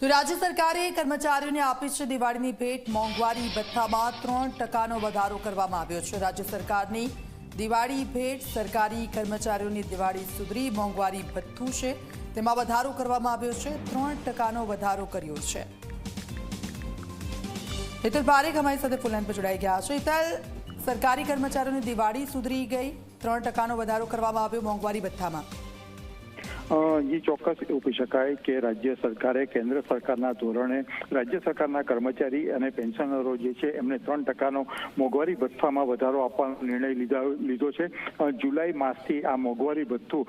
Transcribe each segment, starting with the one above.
તો રાજ્ય સરકારે કર્મચારીઓને આપી છે દિવાળીની ભેટ, મોંઘવારી, ભથ્થામાં ત્રણ ટકાનો વધારો કરવામાં આવ્યો છે. રાજ્ય સરકારની દિવાળી ભેટ, સરકારી કર્મચારીઓની દિવાળી સુધરી, મોંઘવારી ભથ્થું છે, તેમાં વધારો કરવામાં આવ્યો છે, ત્રણ ટકાનો વધારો કર્યો છે. હિતલ પારેખ અમારી સાથે ફૂલાન પર જોડાઈ ગયા છે. હિતલ, સરકારી કર્મચારીઓની દિવાળી સુધરી ગઈ, ત્રણ ટકાનો વધારો કરવામાં આવ્યો, મોંઘવારી ભથ્થામાં. જી ચોક્કસ એવું કહી શકાય કે રાજ્ય સરકારે, કેન્દ્ર સરકારના ધોરણે રાજ્ય સરકારના કર્મચારી અને પેન્શનરો જે છે, એમને ત્રણ ટકાનો મોંઘવારી ભથ્થામાં વધારો આપવાનો નિર્ણય લીધા, લીધો છે. જુલાઈ માસથી આ મોંઘવારી ભથ્થું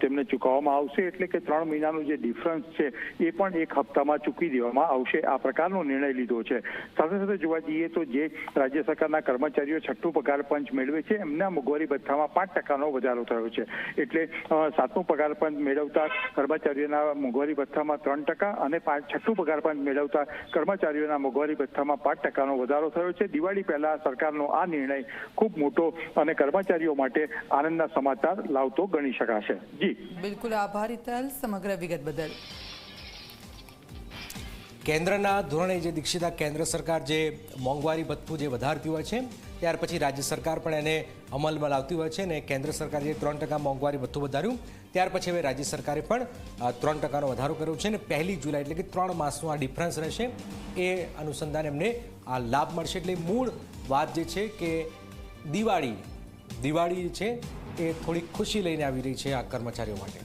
તેમને ચૂકવવામાં આવશે એટલે કે ત્રણ મહિનાનું જે ડિફરન્સ છે, એ પણ એક હપ્તામાં ચૂકી દેવામાં આવશે. આ પ્રકારનો નિર્ણય લીધો છે. સાથે સાથે જોવા જઈએ તો જે રાજ્ય સરકારના કર્મચારીઓ છઠ્ઠું પગાર પંચ મેળવે છે, એમના મોંઘવારી ભથ્થામાં પાંચ ટકાનો વધારો થયો છે. એટલે સાતમું પગાર પંચ મેળવતા કર્મચારીઓના મોંઘવારી ભથ્થામાં ત્રણ ટકા અને પાંચ છઠ્ઠું પગાર પણ મેળવતા કર્મચારીઓના મોંઘવારી ભથ્થામાં પાંચ ટકાનો વધારો થયો છે. દિવાળી પહેલા સરકારનો આ નિર્ણય ખૂબ મોટો અને કર્મચારીઓ માટે આનંદના સમાચાર લાવતો ગણી શકાશે. જી. બિલકુલ આભાર સમગ્ર વિગત બદલ. કેન્દ્રના ધોરણે જે દીક્ષિતા કેન્દ્ર સરકાર જે મોંઘવારી ભથ્થું જે વધારતી હોય છે, ત્યાર પછી રાજ્ય સરકાર પણ એને અમલમાં લાવતી હોય છે અને કેન્દ્ર સરકારે જે ત્રણ ટકા મોંઘવારી ભથ્થું વધાર્યું, ત્યાર પછી હવે રાજ્ય સરકારે પણ ત્રણ ટકાનો વધારો કર્યો છે અને પહેલી જુલાઈ એટલે કે ત્રણ માસનો આ ડિફરન્સ રહેશે, એ અનુસંધાન એમને આ લાભ મળશે. એટલે મૂળ વાત જે છે કે દિવાળી દિવાળી છે, એ થોડી ખુશી લઈને આવી રહી છે આ કર્મચારીઓ માટે.